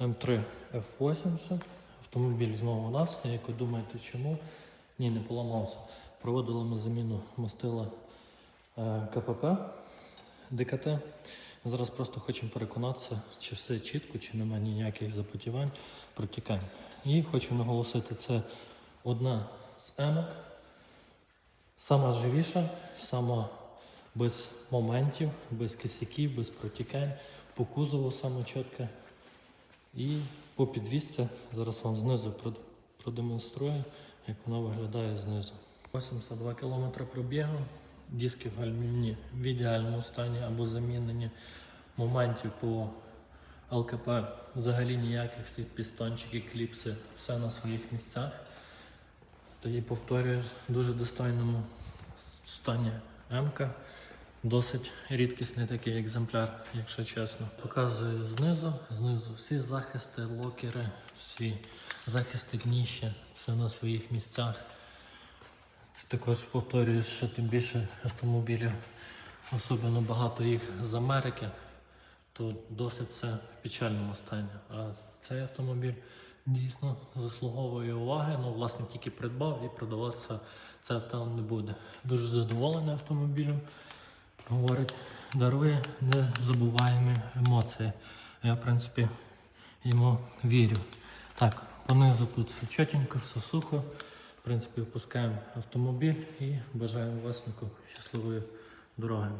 М3 F80. Автомобіль знову у нас. Як ви думаєте, чому? Ні, не поламався. Проводили ми заміну мастила е, КПП ДКТ. Зараз просто хочемо переконатися, чи все чітко, чи немає ніяких запотівань, протікань. І хочу наголосити, це одна з емок, сама живіша, сама без моментів, без кисяків, без протікань, по кузову саме чітке. І по підвісці зараз вам знизу продемонструю, як вона виглядає знизу. 82 км пробігу, диски в гальмівні в ідеальному стані або замінені. Моментів по ЛКП взагалі ніяких всі пістончики, кліпси, все на своїх місцях. Тоді повторюю, в дуже достойному стані М-ка. Досить рідкісний такий екземпляр, якщо чесно. Показую знизу, знизу всі захисти, локери, всі захисти дніща, все на своїх місцях. Це також повторюю, що тим більше автомобілів, особливо багато їх з Америки, то досить все в печальному стані. А цей автомобіль дійсно заслуговує уваги. Ну, власне, тільки придбав і продаватися це авто не буде. Дуже задоволений автомобілем. Говорить, дарує незабуваємі емоції. Я, в принципі, йому вірю. Так, понизу тут все чотенько, все сухо. В принципі, опускаємо автомобіль і бажаємо власнику щасливої дороги.